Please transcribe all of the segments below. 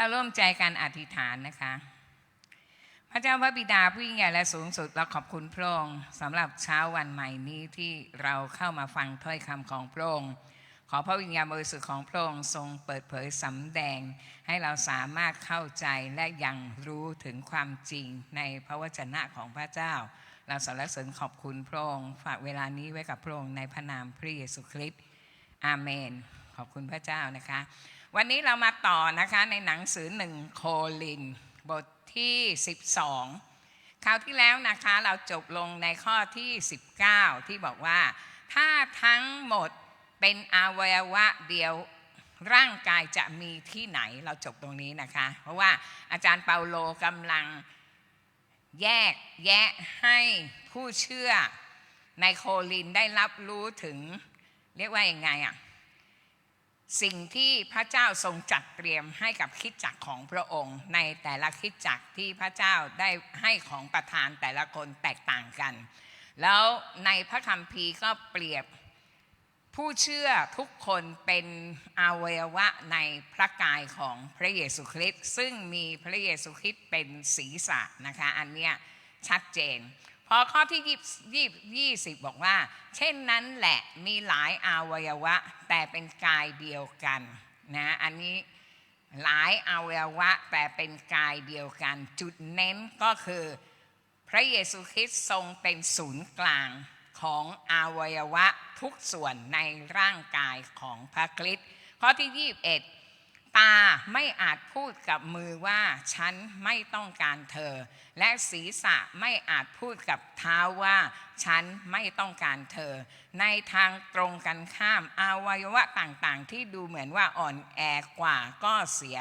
เราร่วมใจกันอธิษฐานนะคะ พระเจ้าพระบิดาผู้ยิ่งใหญ่และสูงสุดเราขอบคุณพระองค์สำหรับเช้าวันใหม่นี้ที่เราเข้ามาฟังถ้อยคำของพระองค์ขอพระวิญญาณบริสุทธิ์ของพระองค์ทรงเปิดเผยสำแดง ให้เราสามารถเข้าใจและยังรู้ถึงความจริงในพระวจนะของพระเจ้า เราสรรเสริญขอบคุณพระองค์ฝากเวลานี้ไว้กับพระองค์ในพระนามพระเยซูคริสต์อาเมน ขอบคุณพระเจ้านะคะ วันนี้เรามาต่อนะคะในหนังสือหนึ่งโคลิน บทที่ 12 คราวที่แล้วนะคะเราจบลงในข้อที่ 19 ที่บอกว่า ถ้าทั้งหมดเป็นอวัยวะเดียวร่างกายจะมีที่ไหนเราจบตรงนี้นะคะ เพราะว่าอาจารย์เปาโลกำลังแยกแยะให้ผู้เชื่อในโคลินได้รับรู้ถึง เรียกว่าอยังไงอะ่ะ สิ่งที่พระเจ้าทรงจัดเตรียมให้กับคิดจักรของพระองค์ ในแต่ละคิดจักรที่พระเจ้าได้ให้ของประทานแต่ละคนแตกต่างกัน แล้วในพระคัมภีร์ก็เปรียบผู้เชื่อทุกคนเป็นอวัยวะในพระกายของพระเยซูคริสต์ซึ่งมีพระเยซูคริสต์เป็นศีรษะนะคะอันเนี้ยชัดเจน พอข้อที่ยี่ยี่ยี่สิบบอกว่า เช่นนั้นแหละมีหลายอวัยวะ แต่เป็นกายเดียวกันนะอันนี้หลายอวัยวะแต่เป็นกายเดียวกัน จุดเน้นก็คือ พระเยซูคริสต์ทรงเป็นศูนย์กลางของอวัยวะทุกส่วนในร่างกายของพระคริสต์ข้อที่ 21 ตาไม่อาจพูดกับมือว่าฉันไม่ต้องการเธอ และศีรษะไม่อาจพูดกับเท้าว่าฉันไม่ต้องการเธอ ในทางตรงกันข้ามอวัยวะต่างๆ ที่ดูเหมือนว่าอ่อนแอกว่าก็เสีย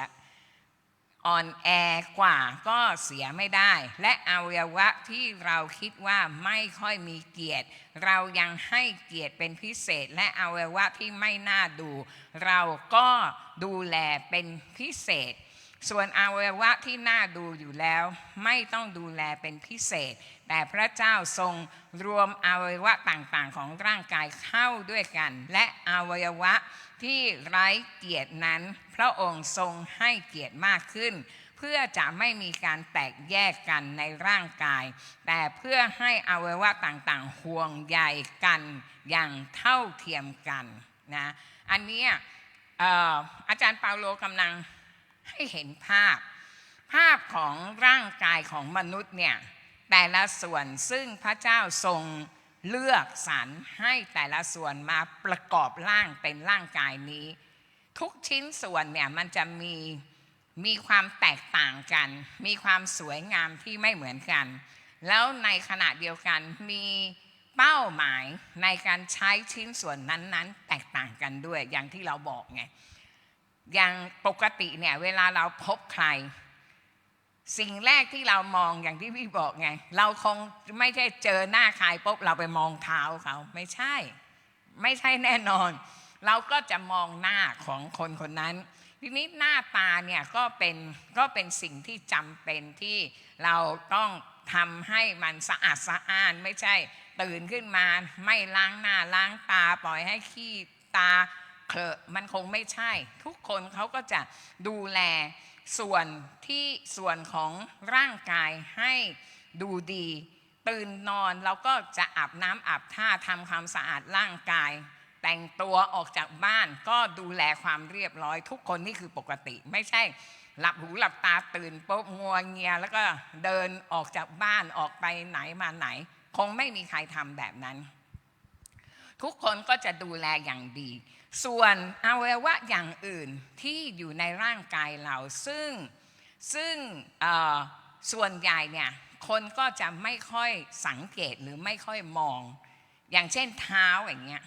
อ่อนแอกว่าก็เสียไม่ได้ และอวัยวะที่เราคิดว่าไม่ค่อยมีเกียรติ เรายังให้เกียรติเป็นพิเศษ และอวัยวะที่ไม่น่าดู เราก็ดูแลเป็นพิเศษ ส่วนอวัยวะที่น่าดูอยู่แล้ว ไม่ต้องดูแลเป็นพิเศษ แต่พระเจ้าทรงรวมอวัยวะต่างๆ ของร่างกายเข้าด้วยกัน และอวัยวะ ที่ไร้เกียรตินั้น พระองค์ทรงให้เกียรติมากขึ้น เพื่อจะไม่มีการแตกแยกกันในร่างกาย แต่เพื่อให้อวัยวะต่างๆ ห่วงใยกันอย่างเท่าเทียมกันนะอันนี้อาจารย์เปาโลกำลังให้เห็นภาพ ภาพของร่างกายของมนุษย์เนี่ยแต่ละส่วนซึ่งพระเจ้าทรง เลือกสรรให้แต่ละส่วนมาประกอบร่างเป็นร่างกายนี้ ทุกชิ้นส่วนเนี่ยมันจะมีมีความแตกต่างกัน มีความสวยงามที่ไม่เหมือนกัน แล้วในขณะเดียวกันมีเป้าหมายในการใช้ชิ้นส่วนนั้นๆ แตกต่างกันด้วยอย่างที่เราบอกไงอย่างปกติเนี่ยเวลาเราพบใคร สิ่งแรกที่เรามองอย่างที่พี่บอกไง เราคงไม่ใช่เจอหน้าใครปุ๊บเราไปมองเท้าเขาไม่ใช่ ไม่ใช่แน่นอน เราก็จะมองหน้าของคนคนนั้น ทีนี้หน้าตาเนี่ยก็เป็นก็เป็นสิ่งที่จำเป็นที่เราต้องทำให้มันสะอาดสะอ้านไม่ใช่ตื่นขึ้นมา ไม่ล้างหน้าล้างตาปล่อยให้ขี้ตา เคลอะมันคงไม่ใช่ ทุกคนเขาก็จะดูแลส่วนที่ส่วนของร่างกายให้ดูดี ตื่นนอนเราก็จะอาบน้ำอาบท่าทำความสะอาดร่างกาย แต่งตัวออกจากบ้านก็ดูแลความเรียบร้อย ทุกคนนี่คือปกติ ไม่ใช่หลับหูหลับตาตื่นปุ๊บงัวเงีย แล้วก็เดินออกจากบ้านออกไปไหนมาไหน คงไม่มีใครทำแบบนั้น ทุกคนก็จะดูแลอย่างดี ส่วนอวัยวะอย่างอื่นที่อยู่ในร่างกายเราซึ่งซึ่งส่วนใหญ่เนี่ยคนก็จะไม่ค่อยสังเกตหรือไม่ค่อยมอง อย่างเช่นเท้าอย่างเงี้ย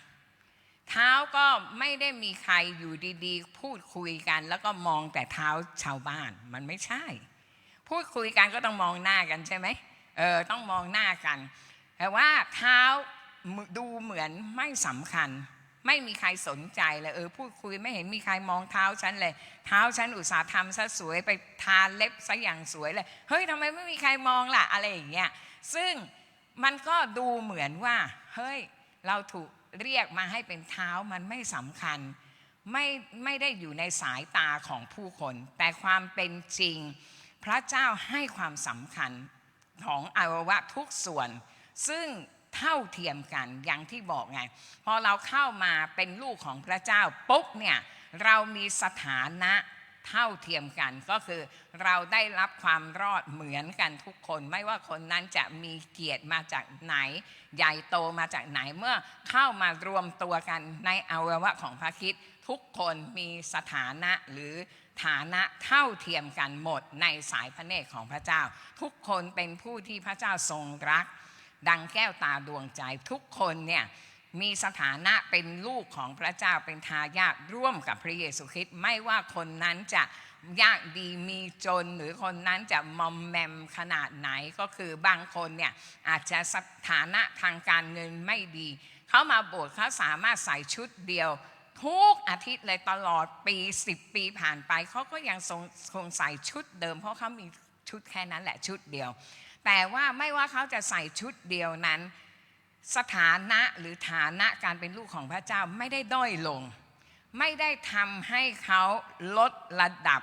เท้าก็ไม่ได้มีใครอยู่ดีๆ พูดคุยกัน แล้วก็มองแต่เท้าชาวบ้านมันไม่ใช่ พูดคุยกันก็ต้องมองหน้ากันใช่ไหมเออต้องมองหน้ากัน แต่ว่าเท้าดูเหมือนไม่สำคัญ ไม่มีใครสนใจเลยเออพูดคุยไม่เห็นมีใครมองเท้าฉันเลย เท้าฉันอุตสาห์ทำซะสวยไปทาเล็บซะอย่างสวยเลยเฮ้ยทำไมไม่มีใครมองล่ะอะไรอย่างเงี้ยซึ่งมันก็ดูเหมือนว่าเฮ้ยเราถูกเรียกมาให้เป็นเท้ามันไม่สำคัญไม่ไม่ได้อยู่ในสายตาของผู้คน แต่ความเป็นจริง พระเจ้าให้ความสำคัญของอวัยวะทุกส่วน ซึ่ง เท่าเทียมกันอย่างที่บอกไง พอเราเข้ามาเป็นลูกของพระเจ้าปุ๊บเนี่ยเรามีสถานะเท่าเทียมกันก็คือเราได้รับความรอดเหมือนกันทุกคน ไม่ว่าคนนั้นจะมีเกียรติมาจากไหน ใหญ่โตมาจากไหนเมื่อเข้ามารวมตัวกันในอวัยวะของพระคิดทุกคนมีสถานะหรือฐานะเท่าเทียมกันหมดในสายพระเนตรของพระเจ้า ทุกคนเป็นผู้ที่พระเจ้าทรงรัก ดังแก้วตาดวงใจทุกคนเนี่ยมีสถานะเป็นลูกของพระเจ้าเป็นทายาทร่วมกับพระเยซูคริสต์ไม่ว่าคนนั้นจะยากดีมีจนหรือคนนั้นจะมอมแมมขนาดไหนก็คือบางคนเนี่ยอาจจะสถานะทางการเงินไม่ดี เขามาโบสถ์เขาสามารถใส่ชุดเดียว ทุกอาทิตย์เลยตลอดปีสิบปีผ่านไป เขาก็ยังคงใส่ชุดเดิม เพราะเขามีชุดแค่นั้นแหละชุดเดียว แต่ว่าไม่ว่าเขาจะใส่ชุดเดียวนั้น สถานะหรือฐานะการเป็นลูกของพระเจ้าไม่ได้ด้อยลง ไม่ได้ทำให้เขาลดระดับ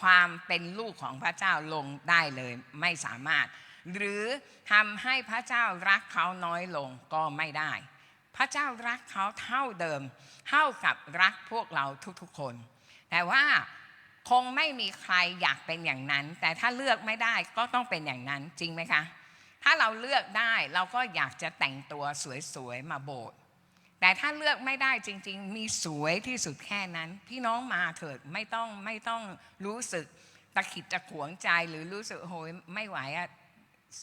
ความเป็นลูกของพระเจ้าลงได้เลยไม่สามารถ หรือทำให้พระเจ้ารักเขาน้อยลงก็ไม่ได้ พระเจ้ารักเขาเท่าเดิม เท่ากับรักพวกเราทุกๆคน แต่ว่า คงไม่มีใครอยากเป็นอย่างนั้น แต่ถ้าเลือกไม่ได้ก็ต้องเป็นอย่างนั้นจริงไหมคะ ถ้าเราเลือกได้เราก็อยากจะแต่งตัวสวยๆมาโบสถ์แต่ถ้าเลือกไม่ได้จริง ๆ มีสวยที่สุดแค่นั้น พี่น้องมาเถิดไม่ต้องไม่ต้องรู้สึกตะขิดตะขวงใจหรือรู้สึกโอ้ยไม่ไหวอะ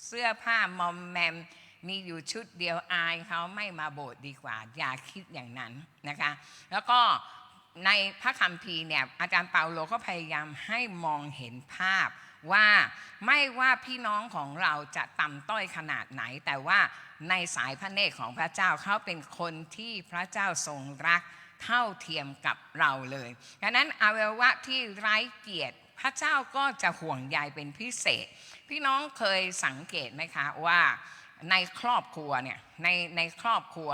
เสื้อผ้ามอมแมมมีอยู่ชุดเดียวอายเขาไม่มาโบสถ์ดีกว่า อย่าคิดอย่างนั้นนะคะ แล้วก็ ในพระคัมภีร์เนี่ยอาจารย์เปาโลก็พยายามให้มองเห็นภาพว่าไม่ว่าพี่น้องของเราจะต่ำต้อยขนาดไหน แต่ว่าในสายพระเนตรของพระเจ้าเขาเป็นคนที่พระเจ้าทรงรักเท่าเทียมกับเราเลยดังนั้นอวัยวะที่ไร้เกียรติพระเจ้าก็จะห่วงใยเป็นพิเศษ พี่น้องเคยสังเกตไหมคะว่าในครอบครัวเนี่ยในในครอบครัว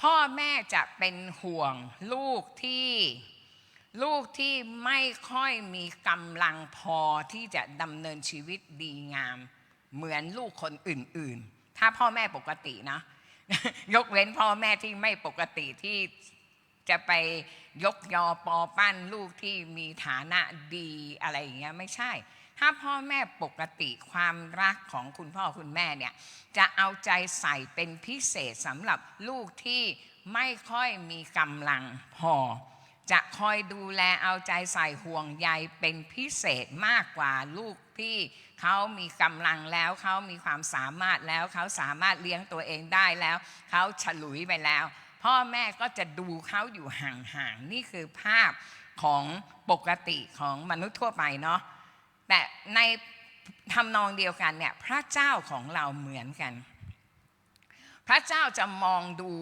พ่อแม่จะเป็นห่วงลูกที่ลูกที่ไม่ค่อยมีกำลังพอที่จะดำเนินชีวิตดีงาม เหมือนลูกคนอื่น ๆ ถ้าพ่อแม่ปกตินะ ยกเว้นพ่อแม่ที่ไม่ปกติที่จะไปยกยอปอปั้นลูกที่มีฐานะดีอะไรอย่างเงี้ยไม่ใช่ ถ้าพ่อแม่ปกติความรักของคุณพ่อคุณแม่เนี่ยจะเอาใจใส่เป็นพิเศษสำหรับลูกที่ไม่ค่อยมีกำลังพอ จะคอยดูแลเอาใจใส่ห่วงใยเป็นพิเศษมากกว่าลูกที่เขามีกำลังแล้วเขามีความสามารถแล้วเขาสามารถเลี้ยงตัวเองได้แล้วเขาฉลุยไปแล้ว พ่อแม่ก็จะดูเขาอยู่ห่างๆนี่คือภาพของปกติของมนุษย์ทั่วไปเนาะ แต่ในทำนองเดียวกันเนี่ยพระเจ้าของเราเหมือนกัน พระเจ้าจะมองดู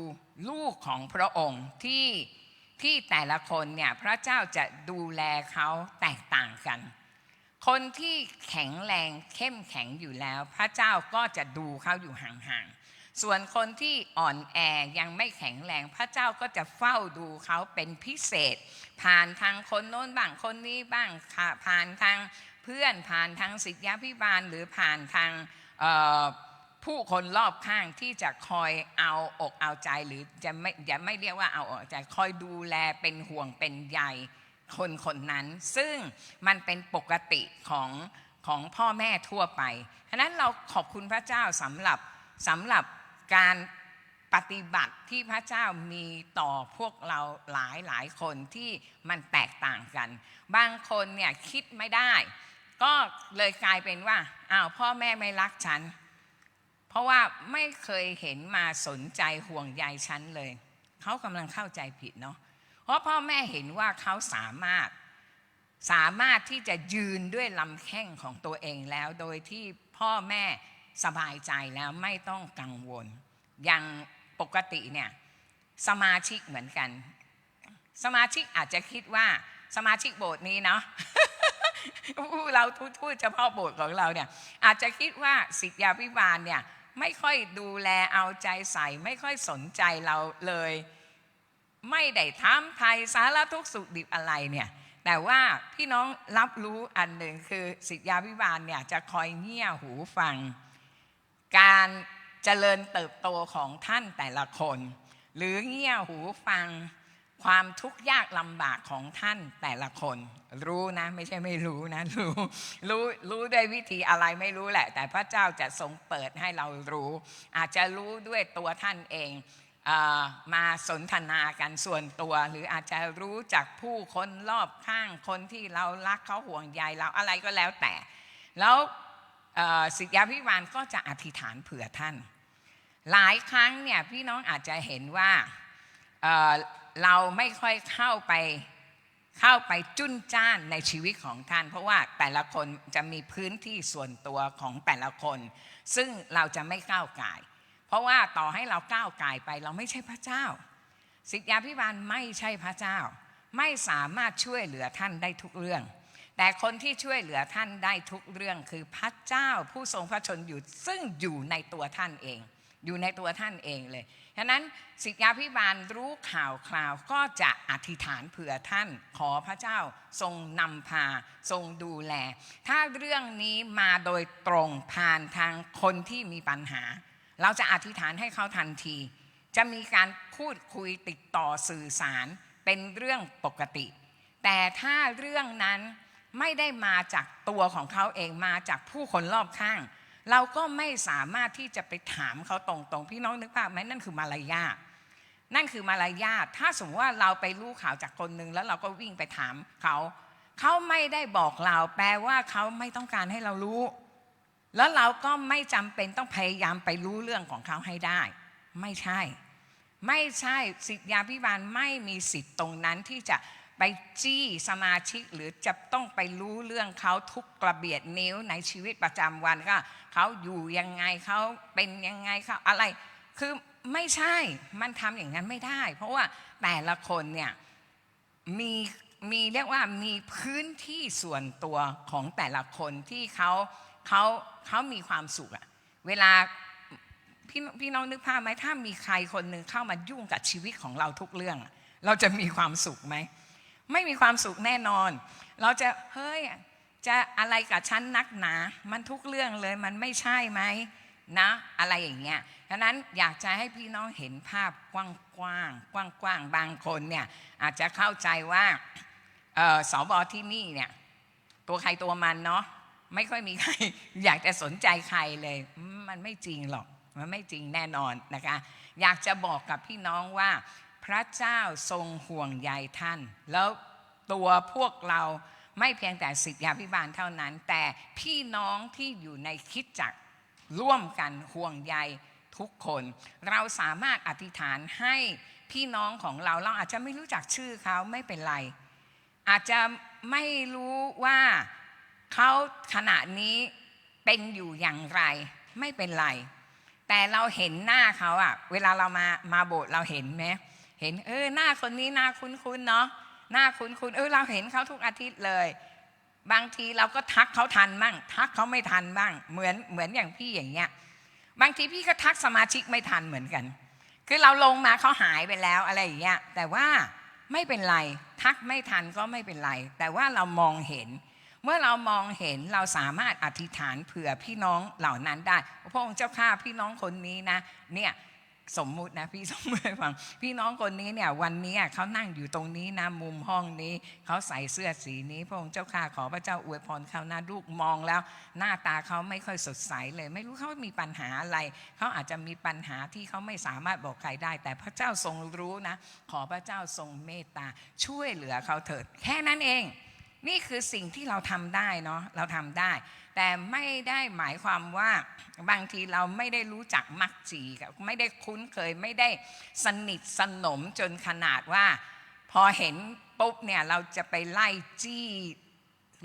ลูกของพระองค์ที่ที่แต่ละคนเนี่ยพระเจ้าจะดูแลเขาแตกต่างกัน คนที่แข็งแรงเข้มแข็งอยู่แล้ว พระเจ้าก็จะดูเขาอยู่ห่างๆ ส่วนคนที่อ่อนแอยังไม่แข็งแรงพระเจ้าก็จะเฝ้าดูเขาเป็นพิเศษ ผ่านทางคนโน้นบ้างคนนี้บ้างผ่านทาง พื่อนผ่านทางศิษยาพิบาลหรือผ่านทางผู้คนรอบข้างที่จะคอยเอาอกเอาใจหรือจะไม่อย่าไม่เรียกว่าเอาอกใจคอยดูแลเป็นห่วงเป็นใยคนคนนั้น ซึ่งมันเป็นปกติของของพ่อแม่ทั่วไปฉะนั้นเราขอบคุณพระเจ้าสำหรับสำหรับการปฏิบัติที่พระเจ้ามีต่อพวกเราหลายหลายคนที่มันแตกต่างกัน บางคนเนี่ยคิดไม่ได้ ก็เลยกลายเป็นว่าอ้าวพ่อแม่ไม่รักฉัน เพราะว่าไม่เคยเห็นมาสนใจห่วงใยฉันเลย เขากำลังเข้าใจผิดเนาะเพราะพ่อแม่เห็นว่าเขาสามารถสามารถที่จะยืนด้วยลำแข้งของตัวเองแล้ว โดยที่พ่อแม่สบายใจแล้วไม่ต้องกังวล อย่างปกติเนี่ยสมาชิกเหมือนกัน สมาชิกอาจจะคิดว่าสมาชิกโบสถ์นี้เนาะ เราพูดเฉพาะโบสถ์ของเราเนี่ยอาจจะคิดว่าสิทธยาพิบาลเนี่ยไม่ค่อยดูแลเอาใจใส่ ไม่ค่อยสนใจเราเลย ไม่ได้ถามไทยสารทุกข์สุขดิบอะไรเนี่ยแต่ว่าพี่น้องรับรู้อันหนึ่งคือสิทธยาพิบาลเนี่ยจะคอยเงี่ยหูฟัง การเจริญเติบโตของท่านแต่ละคน หรือเงี่ยหูฟัง ความทุกข์ยากลำบากของท่านแต่ละคน รู้นะ ไม่ใช่ไม่รู้นะ รู้รู้รู้ด้วยวิธีอะไรไม่รู้แหละ แต่พระเจ้าจะทรงเปิดให้เรารู้ อาจจะรู้ด้วยตัวท่านเองเออมาสนทนากันส่วนตัว หรืออาจจะรู้จากผู้คนรอบข้างคนที่เรารักเขาห่วงใยเราอะไรก็แล้วแต่ แล้วสิทธยาพิบาลก็จะอธิษฐานเผื่อท่าน หลายครั้งเนี่ยพี่น้องอาจจะเห็นว่า เราไม่ค่อยเข้าไปเข้าไปจุ้นจ้านในชีวิตของท่าน เพราะว่าแต่ละคนจะมีพื้นที่ส่วนตัวของแต่ละคน ซึ่งเราจะไม่ก้าวไก่เพราะว่าต่อให้เราก้าวไก่ไป เราไม่ใช่พระเจ้า สิทธยาพิบาลไม่ใช่พระเจ้า ไม่สามารถช่วยเหลือท่านได้ทุกเรื่อง แต่คนที่ช่วยเหลือท่านได้ทุกเรื่องคือพระเจ้าผู้ทรงพระชนอยู่ซึ่งอยู่ในตัวท่านเอง อยู่ในตัวท่านเองเลย ฉะนั้นสิทธยาพิบาลรู้ข่าวคราวก็จะอธิษฐานเผื่อท่านขอพระเจ้าทรงนำพาทรงดูแล ถ้าเรื่องนี้มาโดยตรงผ่านทางคนที่มีปัญหา เราจะอธิษฐานให้เขาทันที จะมีการพูดคุยติดต่อสื่อสารเป็นเรื่องปกติ แต่ถ้าเรื่องนั้นไม่ได้มาจากตัวของเขาเองมาจากผู้คนรอบข้าง เราก็ไม่สามารถที่จะไปถามเขาตรงๆ พี่น้องนึกภาพไหมนั่นคือมารยาทนั่นคือมารยาทถ้าสมมติว่าเราไปรู้ข่าวจากคนหนึ่งแล้วเราก็วิ่งไปถามเขา เขาไม่ได้บอกเราแปลว่าเขาไม่ต้องการให้เรารู้ แล้วเราก็ไม่จำเป็นต้องพยายามไปรู้เรื่องของเขาให้ได้ ไม่ใช่ ไม่ใช่สิทธยาพิบาลไม่มีสิทธิ์ตรงนั้นที่จะ ไปจี้สมาชิกหรือจะต้องไปรู้เรื่องเขาทุกกระเบียดนิ้วในชีวิตประจำวันก็เขาอยู่ยังไงเขาเป็นยังไงเขาอะไร คือไม่ใช่มันทำอย่างนั้นไม่ได้ เพราะว่าแต่ละคนเนี่ยมีมีเรียกว่ามีพื้นที่ส่วนตัวของแต่ละคนที่เขาเขาเขามีความสุขอะเวลาพี่พี่น้องนึกภาพไหมถ้ามีใครคนหนึ่งเข้ามายุ่งกับชีวิตของเราทุกเรื่อง เราจะมีความสุขไหม ไม่มีความสุขแน่นอน เราจะเฮ้ยจะอะไรกับฉันนักหนา มันทุกเรื่องเลยมันไม่ใช่ไหมนะ อะไรอย่างเงี้ยฉะนั้นอยากจะให้พี่น้องเห็นภาพกว้างๆกว้างๆบางคนเนี่ยอาจจะเข้าใจว่าสอบอที่นี่เนี่ยตัวใครตัวมันเนาะไม่ค่อยมีใครอยากจะสนใจใครเลย มันไม่จริงหรอก มันไม่จริงแน่นอนนะคะ อยากจะบอกกับพี่น้องว่า พระเจ้าทรงห่วงใยท่าน แล้วตัวพวกเราไม่เพียงแต่สิทธยาพิบาลเท่านั้น แต่พี่น้องที่อยู่ในคิดจักรร่วมกันห่วงใยทุกคน เราสามารถอธิษฐานให้พี่น้องของเราเราอาจจะไม่รู้จักชื่อเขาไม่เป็นไร อาจจะไม่รู้ว่าเขาขณะนี้เป็นอยู่อย่างไร ไม่เป็นไร แต่เราเห็นหน้าเขาอะเวลาเรามามาโบสถ์เราเห็นไหม เห็นเออหน้าคนนี้หน้าคุ้นๆเนาะหน้าคุ้นๆเออเราเห็นเขาทุกอาทิตย์เลย บางทีเราก็ทักเขาทันบ้างทักเขาไม่ทันบ้าง เหมือนเหมือนอย่างพี่อย่างเงี้ยบางทีพี่ก็ทักสมาชิกไม่ทันเหมือนกัน คือเราลงมาเขาหายไปแล้วอะไรอย่างเงี้ยแต่ว่าไม่เป็นไร ทักไม่ทันก็ไม่เป็นไร แต่ว่าเรามองเห็น เมื่อเรามองเห็นเราสามารถอธิษฐานเผื่อพี่น้องเหล่านั้นได้พระองค์เจ้าข้าพี่น้องคนนี้นะเนี่ย สมมุตินะพี่สมมติฟังพี่น้องคนนี้เนี่ยวันนี้เขานั่งอยู่ตรงนี้นะมุมห้องนี้เขาใส่เสื้อสีนี้ พระองค์เจ้าข้าขอพระเจ้าอวยพรเขานะลูกมองแล้ว หน้าตาเขาไม่ค่อยสดใสเลย ไม่รู้เขามีปัญหาอะไรเขาอาจจะมีปัญหาที่เขาไม่สามารถบอกใครได้ แต่พระเจ้าทรงรู้นะ ขอพระเจ้าทรงเมตตาช่วยเหลือเขาเถิด แค่นั้นเอง นี่คือสิ่งที่เราทำได้เนาะเราทำได้ แต่ไม่ได้หมายความว่าบางทีเราไม่ได้รู้จักมักจีกับไม่ได้คุ้นเคยไม่ได้สนิทสนมจนขนาดว่า พอเห็นปุ๊บเนี่ยเราจะไปไล่จี้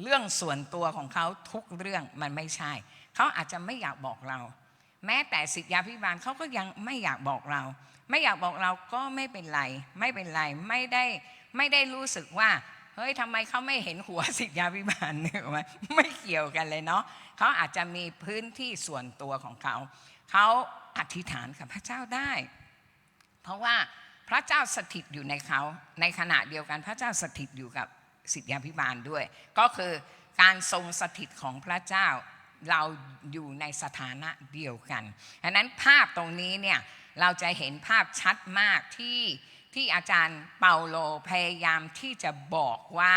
เรื่องส่วนตัวของเขาทุกเรื่องมันไม่ใช่ เขาอาจจะไม่อยากบอกเรา แม้แต่สิทธยาพิบาลเขาก็ยังไม่อยากบอกเรา ไม่อยากบอกเราก็ไม่เป็นไร ไม่เป็นไรไม่ได้ไม่ได้รู้สึกว่า เฮ้ยทำไมเขาไม่เห็นหัวสิทธยาพิบาลเนี่ยไหมไม่เกี่ยวกันเลยเนาะเขาอาจจะมีพื้นที่ส่วนตัวของเขา เขาอธิษฐานกับพระเจ้าได้ เพราะว่าพระเจ้าสถิตอยู่ในเขาในขณะเดียวกันพระเจ้าสถิตอยู่กับสิทธยาพิบาลด้วย ก็คือการทรงสถิตของพระเจ้าเราอยู่ในสถานะเดียวกันดังนั้นภาพตรงนี้เนี่ยเราจะเห็นภาพชัดมากที่ ที่อาจารย์เปาโลพยายามที่จะบอกว่า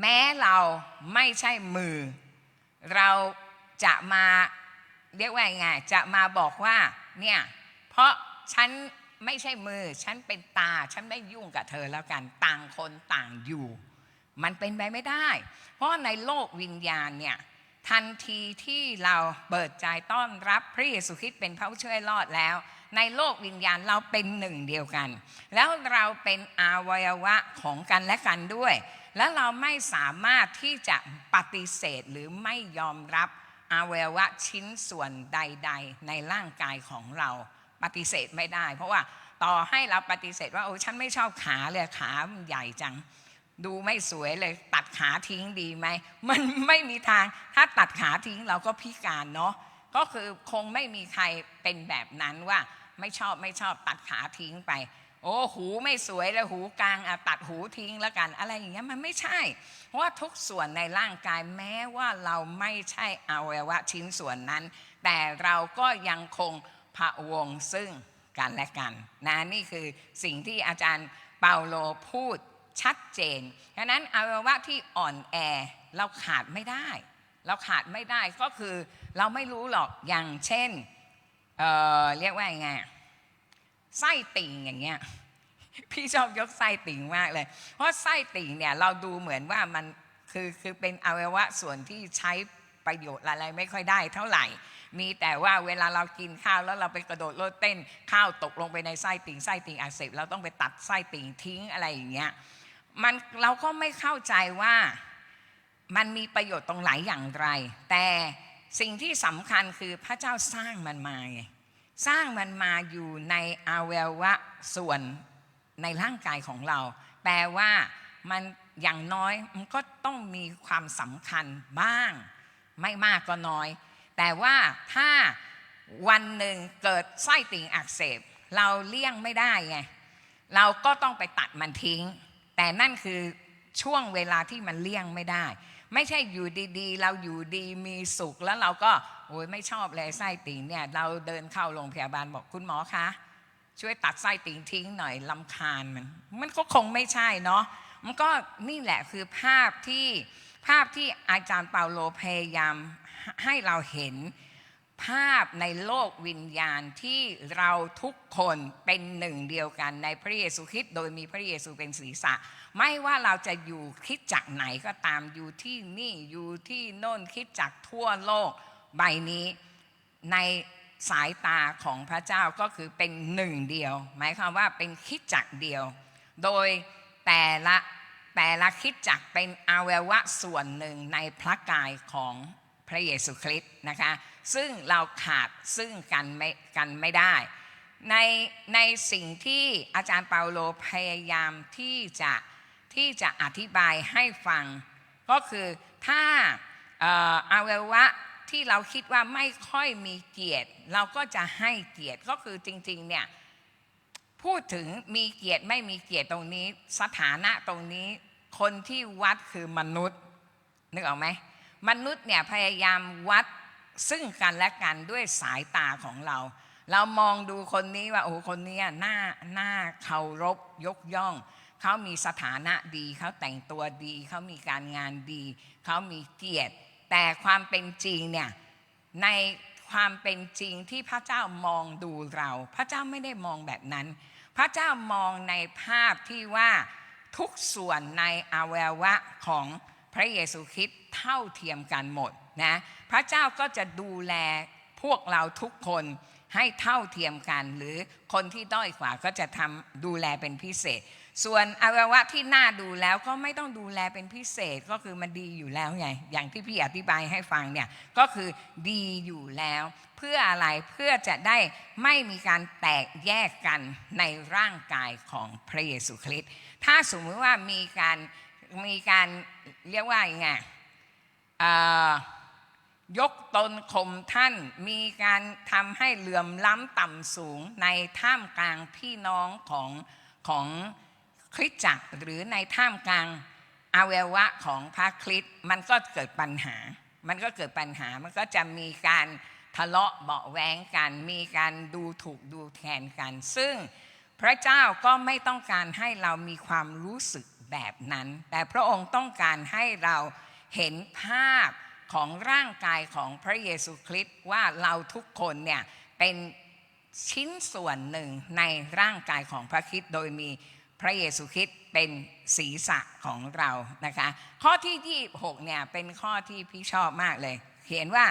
แม้เราไม่ใช่มือ เราจะมาเรียกว่าไงจะมาบอกว่าเนี่ยเพราะฉันไม่ใช่มือ ฉันเป็นตา ฉันไม่ยุ่งกับเธอแล้วกันต่างคนต่างอยู่ มันเป็นไปไม่ได้ เพราะในโลกวิญญาณเนี่ยทันทีที่เราเปิดใจต้อนรับพระเยซูคริสต์เป็นพระผู้ช่วยรอดแล้ว ในโลกวิญญาณเราเป็นหนึ่งเดียวกัน แล้วเราเป็นอวัยวะของกันและกันด้วย แล้วเราไม่สามารถที่จะปฏิเสธหรือไม่ยอมรับอวัยวะชิ้นส่วนใด ๆ ในร่างกายของเราปฏิเสธไม่ได้ เพราะว่าต่อให้เราปฏิเสธว่าโอ้ฉันไม่ชอบขาเลยขาใหญ่จัง ดูไม่สวยเลย ตัดขาทิ้งดีไหมมันไม่มีทางถ้าตัดขาทิ้งเราก็พิการเนาะก็คือคงไม่มีใครเป็นแบบนั้นว่า ไม่ชอบไม่ชอบตัดขาทิ้งไป โอ้หูไม่สวยเลยหูกลางอะตัดหูทิ้งแล้วกัน อะไรอย่างเงี้ยมันไม่ใช่ เพราะว่าทุกส่วนในร่างกายแม้ว่าเราไม่ใช่อวัยวะชิ้นส่วนนั้น แต่เราก็ยังคงพะวงซึ่งกันและกันนะนี่คือสิ่งที่อาจารย์เปาโลพูดชัดเจนฉะนั้นอวัยวะที่อ่อนแอเราขาดไม่ได้ เราขาดไม่ได้ก็คือเราไม่รู้หรอกอย่างเช่น เออเรียกว่าไงไส้ติ่งอย่างเงี้ยพี่ชอบยกไส้ติ่งมากเลย เพราะไส้ติ่งเนี่ยเราดูเหมือนว่ามันคือคือเป็นอวัยวะส่วนที่ใช้ประโยชน์อะไรไม่ค่อยได้เท่าไหร่ มีแต่ว่าเวลาเรากินข้าวแล้วเราไปกระโดดโลดเต้นข้าวตกลงไปในไส้ติ่งไส้ติ่งอักเสบเราต้องไปตัดไส้ติ่งทิ้งอะไรอย่างเงี้ยมันเราก็ไม่เข้าใจว่ามันมีประโยชน์ตรงไหนอย่างไร แต่ สิ่งที่สำคัญคือพระเจ้าสร้างมันมาไงสร้างมันมาอยู่ในอวัยวะส่วนในร่างกายของเรา แปลว่ามันอย่างน้อยมันก็ต้องมีความสำคัญบ้าง ไม่มากก็น้อย แต่ว่าถ้าวันหนึ่งเกิดไส้ติ่งอักเสบ เราเลี่ยงไม่ได้ไงเราก็ต้องไปตัดมันทิ้ง แต่นั่นคือช่วงเวลาที่มันเลี่ยงไม่ได้ ไม่ใช่อยู่ดีๆ เราอยู่ดีมีสุขแล้วเราก็โอ้ยไม่ชอบเลยไส้ติ่งเนี่ยเราเดินเข้าโรงพยาบาลบอกคุณหมอคะช่วยตัดไส้ติ่งทิ้งหน่อยลำคาญมันมันก็คงไม่ใช่เนาะมันก็นี่แหละคือภาพที่ภาพที่อาจารย์เปาโลพยายามให้เราเห็นภาพในโลกวิญญาณที่เราทุกคนเป็นหนึ่งเดียวกันในพระเยซูคริสต์โดยมีพระเยซูเป็นศีรษะ ไม่ว่าเราจะอยู่คิดจักไหนก็ตามอยู่ที่นี่อยู่ที่โน่นคิดจักทั่วโลกใบนี้ในสายตาของพระเจ้าก็คือเป็นหนึ่งเดียว หมายความว่าเป็นคิดจักเดียว โดยแต่ละแต่ละคิดจักเป็นอวัยวะส่วนหนึ่งในพระกายของพระเยซูคริสต์นะคะซึ่งเราขาดซึ่งกันไม่กันไม่ได้ ในในสิ่งที่อาจารย์เปาโลพยายามที่จะ ที่จะอธิบายให้ฟัง ก็คือถ้าอาวัยวะที่เราคิดว่าไม่ค่อยมีเกียรติ เราก็จะให้เกียรติก็คือจริงๆเนี่ยพูดถึงมีเกียรติไม่มีเกียรติตรงนี้ สถานะตรงนี้คนที่วัดคือมนุษย์นึกออกไหมมนุษย์เนี่ยพยายามวัดซึ่งกันและกันด้วยสายตาของเรา เรามองดูคนนี้ว่าโอ้คนนี้หน้าหน้าเคารพยกย่อง เขามีสถานะดี เขาแต่งตัวดี เขามีการงานดี เขามีเกียรติ แต่ความเป็นจริงเนี่ยในความเป็นจริงที่พระเจ้ามองดูเรา พระเจ้าไม่ได้มองแบบนั้น พระเจ้ามองในภาพที่ว่าทุกส่วนในอวัยวะของพระเยซูคริสต์เท่าเทียมกันหมดนะพระเจ้าก็จะดูแลพวกเราทุกคนให้เท่าเทียมกัน หรือคนที่ด้อยกว่าก็จะทำดูแลเป็นพิเศษ ส่วนอวัยวะที่น่าดูแล้วก็ไม่ต้องดูแลเป็นพิเศษก็คือมันดีอยู่แล้วไงอย่างที่พี่อธิบายให้ฟังเนี่ยก็คือดีอยู่แล้ว เพื่ออะไรเพื่อจะได้ไม่มีการแตกแยกกันในร่างกายของพระเยซูคริสต์ถ้าสมมติว่ามีการมีการเรียกว่ายังไงยกตนข่มท่านมีการทำให้เหลื่อมล้ำต่ำสูงในท่ามกลางพี่น้องของของ คริสตจักรหรือในท่ามกลางอวัยวะของพระคริสต์มันก็เกิดปัญหา มันก็เกิดปัญหา มันก็จะมีการทะเลาะเบาแวงกัน มีการดูถูกดูแทนกัน ซึ่งพระเจ้าก็ไม่ต้องการให้เรามีความรู้สึกแบบนั้น แต่พระองค์ต้องการให้เราเห็นภาพของร่างกายของพระเยซูคริสต์ว่าเราทุกคนเนี่ยเป็นชิ้นส่วนหนึ่งในร่างกายของพระคริสต์โดยมี พระเยซูคริสต์เป็นศีรษะของเรานะคะ ข้อที่26เนี่ยเป็นข้อที่พี่ชอบมากเลย เขียนว่า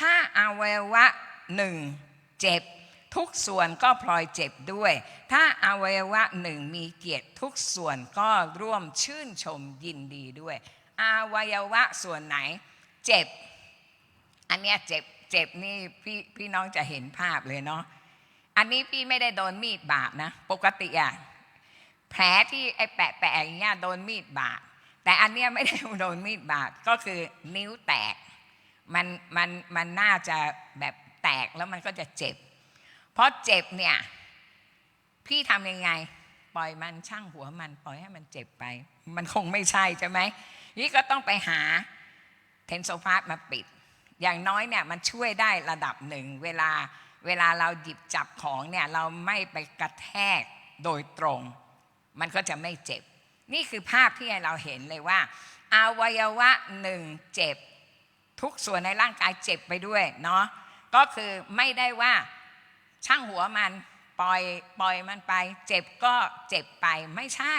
ถ้าอวัยวะหนึ่งเจ็บทุกส่วนก็พลอยเจ็บด้วย ถ้าอวัยวะหนึ่งมีเกียรติทุกส่วนก็ร่วมชื่นชมยินดีด้วย อวัยวะส่วนไหนเจ็บ อันเนี้ยเจ็บเจ็บนี่พี่พี่น้องจะเห็นภาพเลยเนาะ อันนี้พี่ไม่ได้โดนมีดบาดนะ ปกติอะ แผลที่ไอ้แปะแปะอย่างเงี้ยโดนมีดบาดแต่อันเนี้ยไม่ได้โดนมีดบาดก็คือนิ้วแตกมันมันมันน่าจะแบบแตกแล้วมันก็จะเจ็บ เพราะเจ็บเนี่ย พี่ทำยังไง ปล่อยมันช่างหัวมันปล่อยให้มันเจ็บไป มันคงไม่ใช่ใช่ไหมนี่ก็ต้องไปหาเทนโซฟาสมาปิด อย่างน้อยเนี่ยมันช่วยได้ระดับหนึ่ง เวลาเวลาเราหยิบจับของเนี่ยเราไม่ไปกระแทกโดยตรง มันก็จะไม่เจ็บ นี่คือภาพที่ให้เราเห็นเลยว่าอวัยวะหนึ่งเจ็บ ทุกส่วนในร่างกายเจ็บไปด้วยเนาะก็คือไม่ได้ว่าช่างหัวมันปล่อยปล่อยมันไป เจ็บก็เจ็บไปไม่ใช่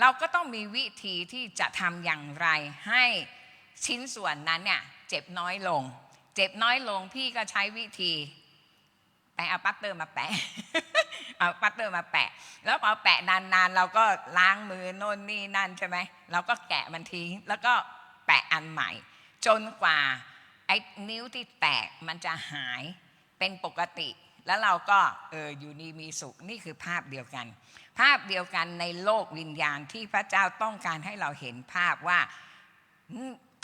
เราก็ต้องมีวิธีที่จะทำอย่างไรให้ชิ้นส่วนนั้นเนี่ยเจ็บน้อยลง เจ็บน้อยลงพี่ก็ใช้วิธีไปเอาปัตเตอร์มาแปะ เอาปัตเตอร์มาแปะ แล้วพอแปะนานๆ เราก็ล้างมือโน่นนี่นั่นใช่ไหมเราก็แกะมันทิ้งแล้วก็แปะอันใหม่ จนกว่าไอ้นิ้วที่แตกมันจะหายเป็นปกติ แล้วเราก็เอออยู่ดีมีสุขนี่คือภาพเดียวกัน ภาพเดียวกันในโลกวิญญาณที่พระเจ้าต้องการให้เราเห็นภาพว่า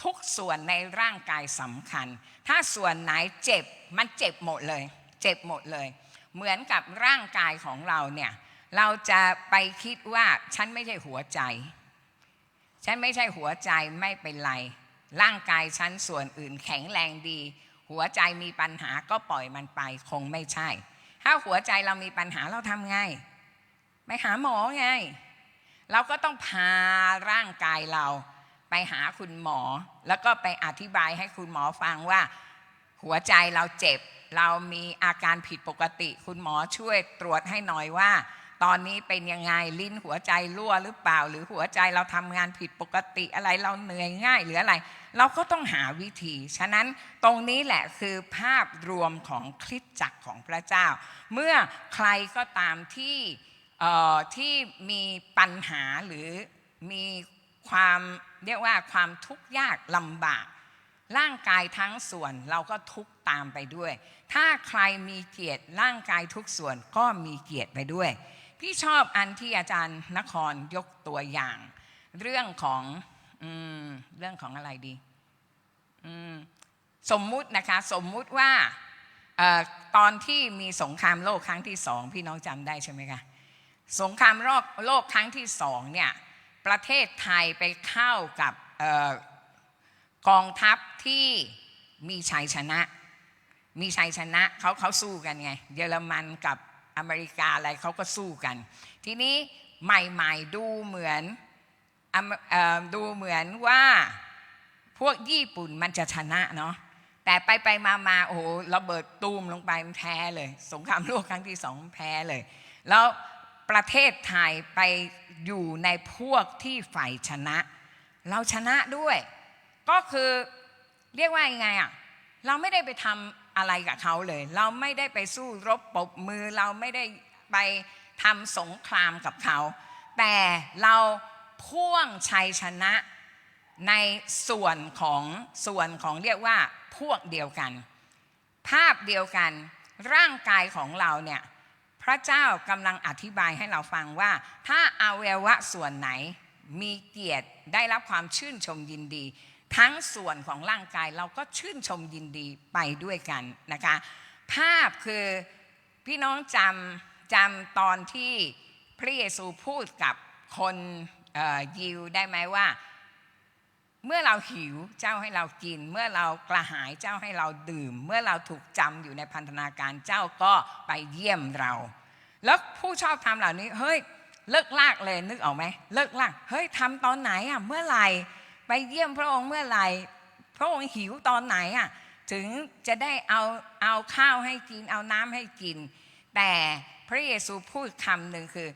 ทุกส่วนในร่างกายสำคัญ ถ้าส่วนไหนเจ็บมันเจ็บหมดเลย เจ็บหมดเลย เหมือนกับร่างกายของเราเนี่ยเราจะไปคิดว่าฉันไม่ใช่หัวใจ ฉันไม่ใช่หัวใจไม่เป็นไร ร่างกายฉันส่วนอื่นแข็งแรงดี หัวใจมีปัญหาก็ปล่อยมันไปคงไม่ใช่ ถ้าหัวใจเรามีปัญหาเราทำไงไปหาหมอไง เราก็ต้องพาร่างกายเราไปหาคุณหมอ แล้วก็ไปอธิบายให้คุณหมอฟังว่า หัวใจเราเจ็บ เรามีอาการผิดปกติ คุณหมอช่วยตรวจให้หน่อยว่า ตอนนี้เป็นยังไงลิ้นหัวใจรั่วหรือเปล่า หรือหัวใจเราทำงานผิดปกติอะไรเราเหนื่อยง่ายหรืออะไร เราก็ต้องหาวิธี ฉะนั้นตรงนี้แหละคือภาพรวมของคริสตจักรของพระเจ้า เมื่อใครก็ตามที่ที่มีปัญหาหรือมีความเรียกว่าความทุกข์ยากลำบาก ร่างกายทั้งส่วนเราก็ทุกข์ตามไปด้วย ถ้าใครมีเกียรติร่างกายทุกส่วนก็มีเกียรติไปด้วย พี่ชอบอันที่อาจารย์นครยกตัวอย่าง เรื่องของอเรื่องของอะไรดีสมมุตินะคะ สมมุติว่าออตอนที่มีสงครามโลกครั้งที่สองพี่น้องจำได้ใช่ไหมคะสงครามโลกโลกครั้งที่สองเนี่ยประเทศไทยไปเข้ากับกองทัพที่มีชัยชนะ มีชัยชนะเขาเขาสู้กันไง เยอรมันกับอเมริกาอะไรเขาก็สู้กัน ทีนี้ใหม่ๆดูเหมือนดูเหมือนว่าพวกญี่ปุ่นมันจะชนะเนาะแต่ไปไปมามาโอ้โหระเบิดตูมลงไปมันแพ้เลย สงครามโลกครั้งที่สองแพ้เลย แล้วประเทศไทยไปอยู่ในพวกที่ฝ่ายชนะ เราชนะด้วย ก็คือเรียกว่ายังไงอะเราไม่ได้ไปทำ อะไรกับเขาเลย เราไม่ได้ไปสู้รบปบมือเราไม่ได้ไปทำสงครามกับเขา แต่เราพ่วงชัยชนะในส่วนของส่วนของเรียกว่าพวกเดียวกัน ภาพเดียวกันร่างกายของเราเนี่ยพระเจ้ากำลังอธิบายให้เราฟังว่า ถ้าอาวัยวะส่วนไหนมีเกียรติได้รับความชื่นชมยินดี ทั้งส่วนของร่างกายเราก็ชื่นชมยินดีไปด้วยกันนะคะ ภาพคือพี่น้องจำจำตอนที่พระเยซูพูดกับคนยิวได้ไหมว่า เมื่อเราหิวเจ้าให้เรากิน เมื่อเรากระหายเจ้าให้เราดื่ม เมื่อเราถูกจำอยู่ในพันธนาการเจ้าก็ไปเยี่ยมเรา แล้วผู้ชอบทำเหล่านี้เฮ้ยเลิกลากเลยนึกออกไหมเลิกลากเฮ้ยทำตอนไหนอะเมื่อไหร่ ไปเยี่ยมพระองค์เมื่อไหร่ พระองค์หิวตอนไหนอะถึงจะได้เอาเอาข้าวให้กินเอาน้ำให้กิน แต่พระเยซูพูดคำหนึ่งคือ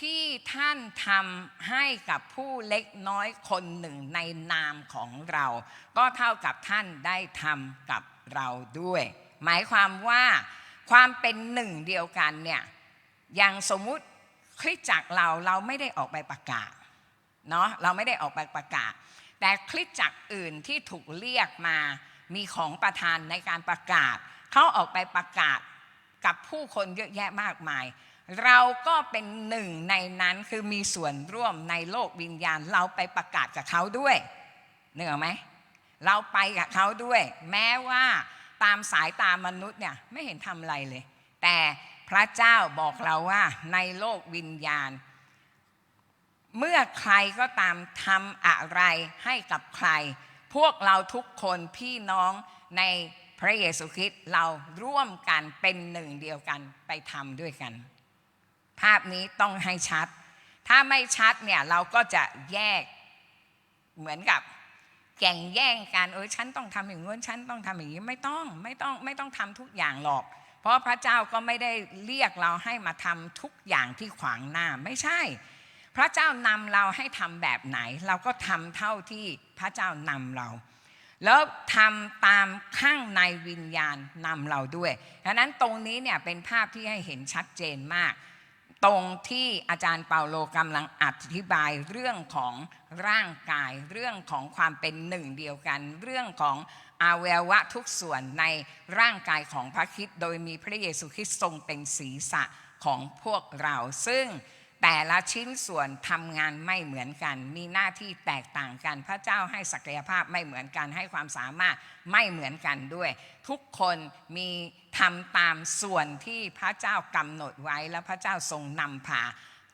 ที่ท่านทำให้กับผู้เล็กน้อยคนหนึ่งในนามของเรา ก็เท่ากับท่านได้ทำกับเราด้วย หมายความว่าความเป็นหนึ่งเดียวกันเนี่ยอย่างสมมุติคริสจักรเราเราไม่ได้ออกไปประกาศเนาะเราไม่ได้ออกไปประกาศ แต่คริสตจักรอื่นที่ถูกเรียกมามีของประธานในการประกาศ เขาออกไปประกาศกับผู้คนเยอะแยะมากมาย เราก็เป็นหนึ่งในนั้นคือมีส่วนร่วมในโลกวิญญาณ เราไปประกาศกับเขาด้วยเหนือไหมเราไปกับเขาด้วย แม้ว่าตามสายตามนุษย์เนี่ยไม่เห็นทำอะไรเลย แต่พระเจ้าบอกเราว่าในโลกวิญญาณ เมื่อใครก็ตามทำอะไรให้กับใคร พวกเราทุกคนพี่น้องในพระเยซูคริสต์เราร่วมกันเป็นหนึ่งเดียวกันไปทำด้วยกัน ภาพนี้ต้องให้ชัด ถ้าไม่ชัดเนี่ยเราก็จะแยกเหมือนกับแข่งแย่งกันเออฉันต้องทำอย่างนู้นฉันต้องทำอย่างนี้ไม่ต้องไม่ต้องไม่ต้องทำทุกอย่างหรอก เพราะพระเจ้าก็ไม่ได้เรียกเราให้มาทำทุกอย่างที่ขวางหน้าไม่ใช่ พระเจ้านำเราให้ทำแบบไหน เราก็ทำเท่าที่พระเจ้านำเรา แล้วทำตามข้างในวิญญาณนำเราด้วยดังนั้นตรงนี้เนี่ยเป็นภาพที่ให้เห็นชัดเจนมาก ตรงที่อาจารย์เปาโลกำลังอธิบายเรื่องของร่างกาย เรื่องของความเป็นหนึ่งเดียวกัน เรื่องของอวัยวะทุกส่วนในร่างกายของพระคริสต์โดยมีพระเยซูคริสต์ทรงเป็นศีรษะของพวกเราซึ่ง แต่ละชิ้นส่วนทำงานไม่เหมือนกัน มีหน้าที่แตกต่างกัน พระเจ้าให้ศักยภาพไม่เหมือนกัน ให้ความสามารถไม่เหมือนกันด้วย ทุกคนมีทำตามส่วนที่พระเจ้ากำหนดไว้แล้วพระเจ้าทรงนำพา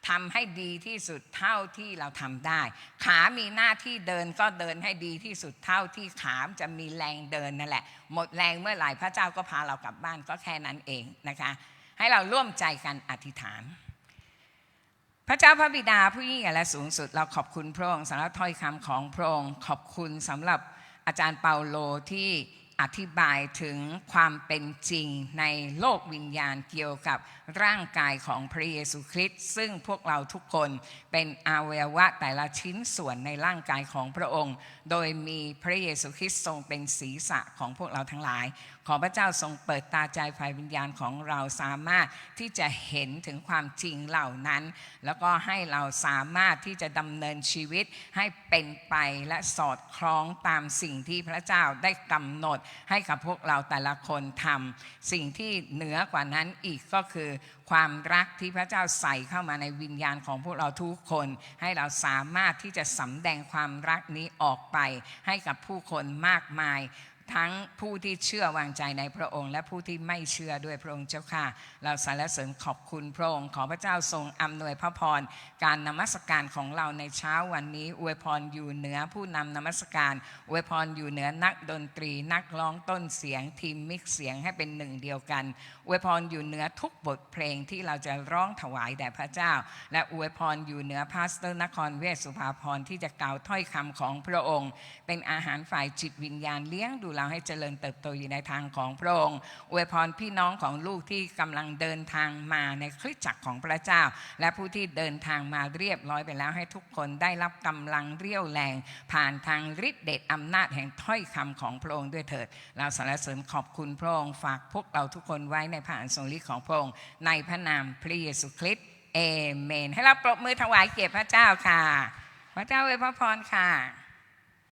ทำให้ดีที่สุดเท่าที่เราทำได้ ขามีหน้าที่เดินก็เดินให้ดีที่สุดเท่าที่ขาจะมีแรงเดินนั่นแหละ หมดแรงเมื่อไหร่พระเจ้าก็พาเรากลับบ้านก็แค่นั้นเองนะคะ ให้เราร่วมใจกันอธิษฐาน พระเจ้าพระบิดาผู้ยิ่งใหญ่และสูงสุด เราขอบคุณพระองค์สำหรับถ้อยคำของพระองค์ขอบคุณสำหรับอาจารย์เปาโลที่ อธิบายถึงความเป็นจริงในโลกวิญญาณเกี่ยวกับร่างกายของพระเยซูคริสต์ซึ่งพวกเราทุกคนเป็นอวัยวะแต่ละชิ้นส่วนในร่างกายของพระองค์ โดยมีพระเยซูคริสต์ทรงเป็นศีรษะของพวกเราทั้งหลาย ขอพระเจ้าทรงเปิดตาใจฝ่ายวิญญาณของเราสามารถที่จะเห็นถึงความจริงเหล่านั้น แล้วก็ให้เราสามารถที่จะดำเนินชีวิตให้เป็นไปและสอดคล้องตามสิ่งที่พระเจ้าได้กำหนดให้กับพวกเราแต่ละคนทำสิ่งที่เหนือกว่านั้นอีกก็คือ ความรักที่พระเจ้าใส่เข้ามาในวิญญาณของพวกเราทุกคน ให้เราสามารถที่จะสำแดงความรักนี้ออกไป ให้กับผู้คนมากมาย ทั้งผู้ที่เชื่อวางใจในพระองค์ และผู้ที่ไม่เชื่อด้วยพระองค์เจ้าค่ะ เราสรรเสริญขอบคุณพระองค์ ขอพระเจ้าทรงอำนวยพระพร การนมัสการของเราในเช้าวันนี้ อวยพรอยู่เหนือผู้นำนมัสการ อวยพรอยู่เหนือนักดนตรี นักร้องต้นเสียงทีมมิกเสียงให้เป็นหนึ่งเดียวกัน อวยพรอยู่เหนือทุกบทเพลงที่เราจะร้องถวายแด่พระเจ้า และอวยพรอยู่เหนือพาสเตอร์นครเวสสุภาพรที่จะกล่าวถ้อยคำของพระองค์ เป็นอาหารฝ่ายจิตวิญญาณเลี้ยงดูเราให้เจริญเติบโตอยู่ในทางของพระองค์อวยพรพี่น้องของลูกที่กำลังเดินทางมาในคริสตจักรของพระเจ้า และผู้ที่เดินทางมาเรียบร้อยไปแล้วให้ทุกคนได้รับกำลังเรี่ยวแรง ผ่านทางฤทธิเดชอำนาจแห่งถ้อยคำของพระองค์ด้วยเถิด เราสรรเสริญขอบคุณพระองค์ฝากพวกเราทุกคนไว้ในพระอันทรงฤทธิ์ของพระองค์ในพระนามพระเยซูคริสต์เอเมน ให้เราปรบมือถวายเกียรติพระเจ้าค่ะ พระเจ้าอวยพระพรค่ะ